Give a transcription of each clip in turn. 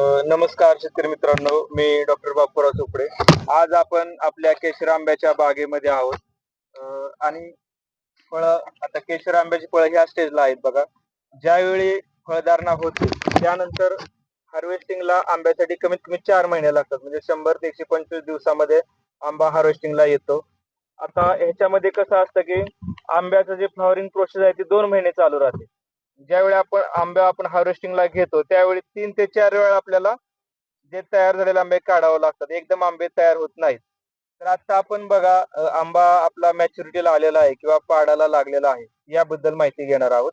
नमस्कार शेतकरी मित्रांनो मी डॉक्टर बापूराव चोपडे. आज आपण आपल्या केशर आंब्याच्या बागेमध्ये आहोत. आणि फळ आता केशर आंब्याची फळं ह्या स्टेजला आहेत बघा. ज्यावेळी फळधारणा होते त्यानंतर हार्वेस्टिंगला आंब्यासाठी कमीत कमी चार महिने लागतात. म्हणजे शंभर ते एकशे पंचवीस दिवसामध्ये आंबा हार्वेस्टिंगला येतो. आता ह्याच्यामध्ये कसं असतं की आंब्याचं जे फ्लॉवरिंग प्रोसेस आहे ती दोन महिने चालू राहते. ज्यावेळी आपण आंबा आपण हार्वेस्टिंगला घेतो त्यावेळी तीन ते चार वेळा आपल्याला जे तयार झालेले आंबे काढावं लागतात. एकदम आंबे तयार होत नाहीत. तर आता आपण बघा आंबा आपला मॅच्युरिटीला आलेला आहे किंवा पाडाला लागलेला आहे याबद्दल माहिती घेणार आहोत.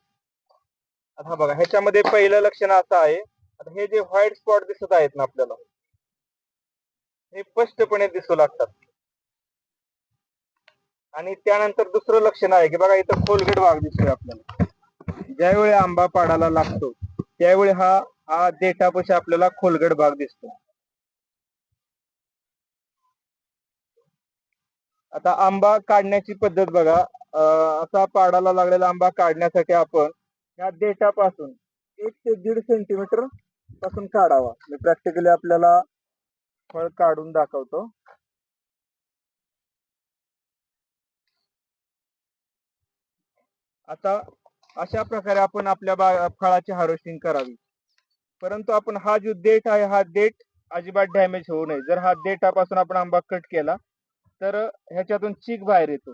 आता बघा ह्याच्यामध्ये पहिलं लक्षण असं आहे आता हे जे व्हाईट स्पॉट दिसत आहेत ना आपल्याला हे स्पष्टपणे दिसू लागतात. आणि त्यानंतर दुसरं लक्षण आहे की बघा इथं खोलगट भाग दिसतोय आपल्याला. ज्यावेळी आंबा पाडाला लागतो त्यावेळी हा हा देठापाशी आपल्याला खोलगड भाग दिसतो. आता आंबा काढण्याची पद्धत बघा. असा पाडाला लागलेला आंबा काढण्यासाठी आपण या देठापासून एक ते दीड सेंटीमीटरपासून काढावा. मी प्रॅक्टिकली आपल्याला फळ काढून दाखवतो. आता अशा प्रकारे आपण आपल्या बा फळाची हार्वेस्टिंग करावी. परंतु आपण हा जो देठ आहे हा देठ अजिबात डॅमेज होऊ नये. जर हा देठापासून आपण आंबा कट केला तर ह्याच्यातून चीक बाहेर येतो.